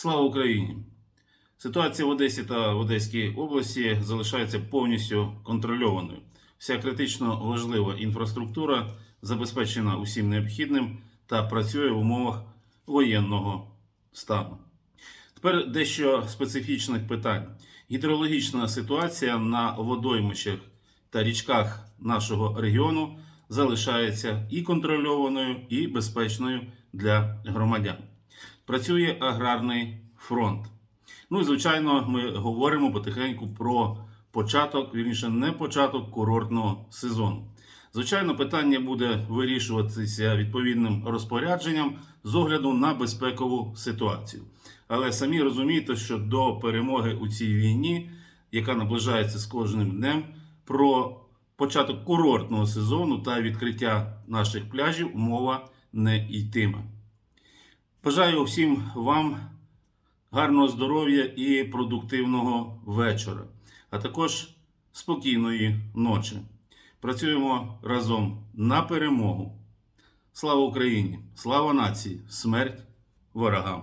Слава Україні! Ситуація в Одесі та в Одеській області залишається повністю контрольованою. Вся критично важлива інфраструктура забезпечена усім необхідним та працює в умовах воєнного стану. Тепер дещо специфічних питань. Гідрологічна ситуація на водоймищах та річках нашого регіону залишається і контрольованою, і безпечною для громадян. Працює аграрний фронт. Ну і звичайно, ми говоримо потихеньку про початок, вірніше, не початок курортного сезону. Звичайно, питання буде вирішуватися відповідним розпорядженням з огляду на безпекову ситуацію. Але самі розумієте, що до перемоги у цій війні, яка наближається з кожним днем, про початок курортного сезону та відкриття наших пляжів мова не йтиме. Бажаю всім вам гарного здоров'я і продуктивного вечора, а також спокійної ночі. Працюємо разом на перемогу. Слава Україні! Слава нації! Смерть ворогам!